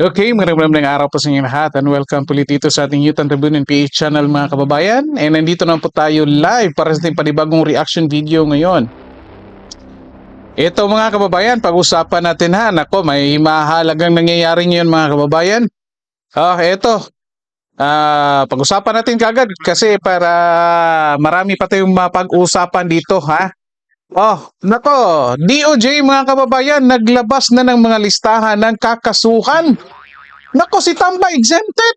Okay, maraming maraming araw po sa inyo lahat and welcome po ulit dito sa ating Youth and Tribune PH channel mga kababayan. And nandito naman po tayo live para sa ating panibagong reaction video ngayon. Ito mga kababayan, pag-usapan natin ha. Nako, may mahalagang nangyayari ngayon mga kababayan. Ah, ito. Ah, pag-usapan natin kagad kasi para marami pa tayong mapag-usapan dito ha. Oh, nako, DOJ mga kababayan, naglabas na ng mga listahan ng kakasuhan. Nako, si Tamba exempted.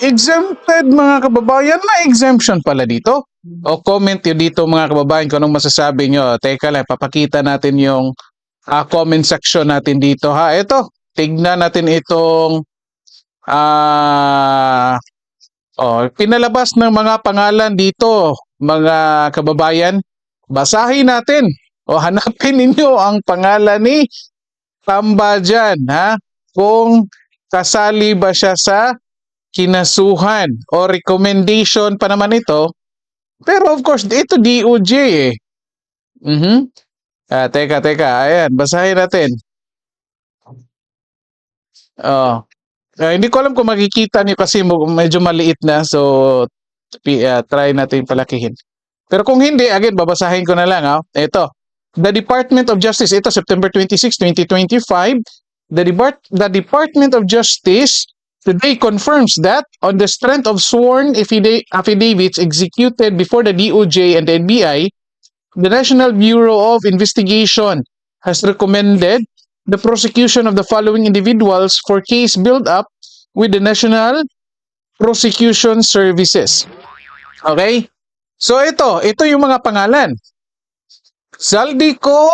Exempted mga kababayan, na exemption pala dito. O comment yun dito mga kababayan kung anong masasabi nyo. Teka lang, papakita natin yung ah, comment section natin dito ha. Ito, tignan natin itong ah oh, pinalabas ng mga pangalan dito mga kababayan. Basahin natin o hanapin ninyo ang pangalan ni Tamba dyan, ha? Kung kasali ba siya sa kinasuhan o recommendation pa naman ito. Pero of course, ito DOJ eh. Mhm. Ah, teka, teka. Ayan, basahin natin. Oh. Ah, hindi ko alam kung makikita niyo kasi medyo maliit na so ah, try natin palakihin. Pero kung hindi, again, babasahin ko na lang. ah. Ito. The Department of Justice, ito September 26, 2025, the, Depart the Department of Justice today confirms that on the strength of sworn affida- affidavits executed before the DOJ and the NBI, the National Bureau of Investigation has recommended the prosecution of the following individuals for case build-up with the National Prosecution Services. Okay? So ito, ito yung mga pangalan. Zaldico,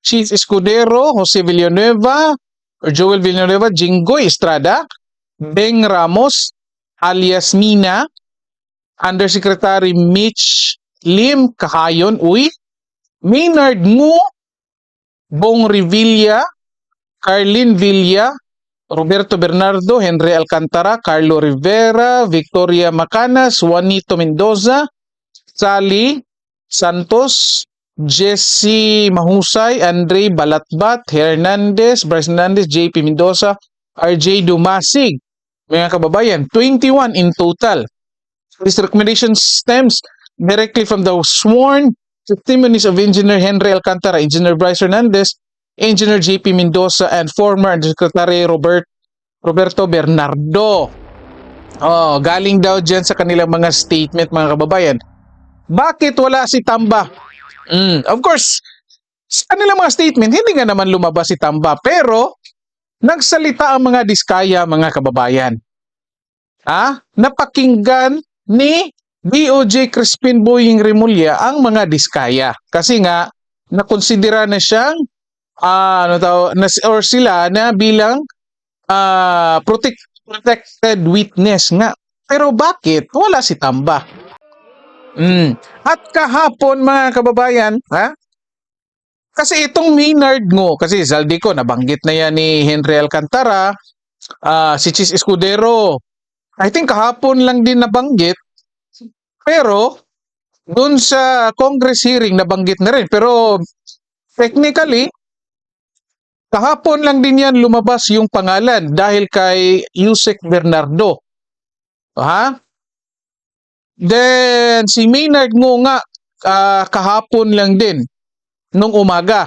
Chief Escudero, Jose Villanueva, or Joel Villanueva, Jinggoy Estrada, Beng Ramos, alias Mina, Undersecretary Mitch Lim Kahayon, uy, Maynard Ngu, Bong Revilla, Carlin Villa, Roberto Bernardo, Henry Alcantara, Carlo Rivera, Victoria Macanas, Juanito Mendoza, Sally Santos, Jesse Mahusay, Andre Balatbat, Hernandez, Bryce Hernandez, JP Mendoza, RJ Dumasig. Mga kababayan, 21 in total. This recommendation stems directly from the sworn testimonies of Engineer Henry Alcantara, Engineer Bryce Hernandez, Engineer JP Mendoza, and former Secretary Robert Roberto Bernardo. Oh, galing daw dyan sa kanilang mga statement mga kababayan. Bakit wala si Tamba? Mm, of course, sa kanilang mga statement, hindi nga naman lumabas si Tamba. Pero, nagsalita ang mga diskaya mga kababayan. Ha? Napakinggan ni DOJ Crispin Boying Remulla ang mga diskaya. Kasi nga, nakonsidera na siyang ah, ano tao, na, or sila na bilang ah, protect, protected witness nga. Pero bakit wala si Tamba? Mm. At kahapon mga kababayan, ha? Kasi itong Maynard ngo, kasi Zaldico, nabanggit na yan ni Henry Alcantara, ah, si Chis Escudero, I think kahapon lang din nabanggit, pero doon sa Congress hearing nabanggit na rin. Pero technically, kahapon lang din yan lumabas yung pangalan dahil kay Yusek Bernardo. Ha? Then, si Maynard ngo nga, ah, kahapon lang din, nung umaga.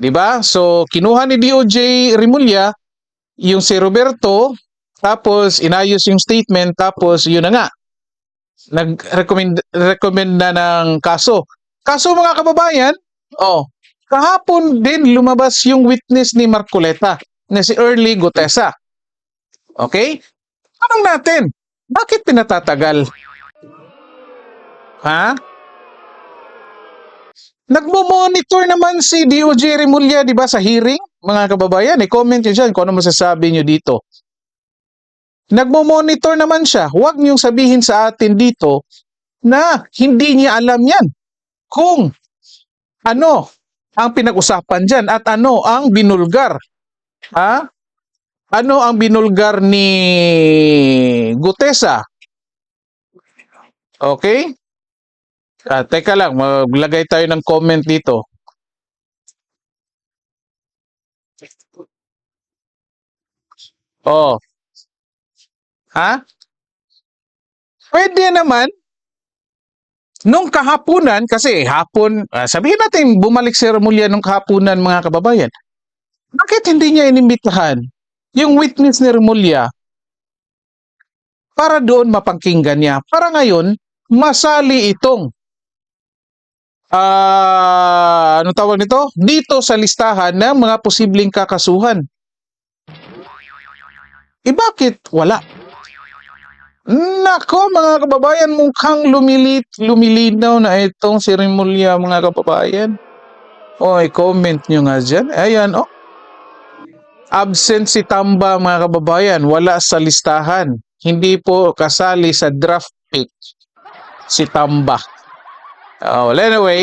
'Di ba? So, kinuha ni DOJ Remulla yung si Roberto, tapos inayos yung statement, tapos yun na nga. Nag-recommend recommend na ng kaso. Kaso mga kababayan, oh, kahapon din lumabas yung witness ni Marcoleta na si Early Gutesa. Okay? Tanong natin, bakit pinatatagal? Ha? Nagmo-monitor naman si DOJ Remulla, di ba, sa hearing? Mga kababayan, i-comment nyo dyan kung ano masasabi nyo dito. Nagmo-monitor naman siya. Huwag niyong sabihin sa atin dito na hindi niya alam yan. Kung ano ang pinag-usapan dyan at ano ang binulgar. Ha? Ano ang binulgar ni Gutesa? Okay? Ah, teka lang, maglagay tayo ng comment dito. Oh. Ha? Pwede naman nung kahapunan kasi hapon ah, sabihin natin bumalik si Remulla nung kahapunan mga kababayan. Bakit hindi niya inimbitahan yung witness ni Remulla para doon mapangkinggan niya? Para ngayon masali itong ah ano tawag nito? Dito sa listahan ng mga posibleng kakasuhan. Eh bakit wala? Nako mga kababayan, mukhang lumilit, lumilinaw na itong si Remulla mga kababayan. O, comment nyo nga dyan. Ayan, oh. Absent si Tamba mga kababayan, wala sa listahan. Hindi po kasali sa draft pick si Tamba. Oh, well, anyway,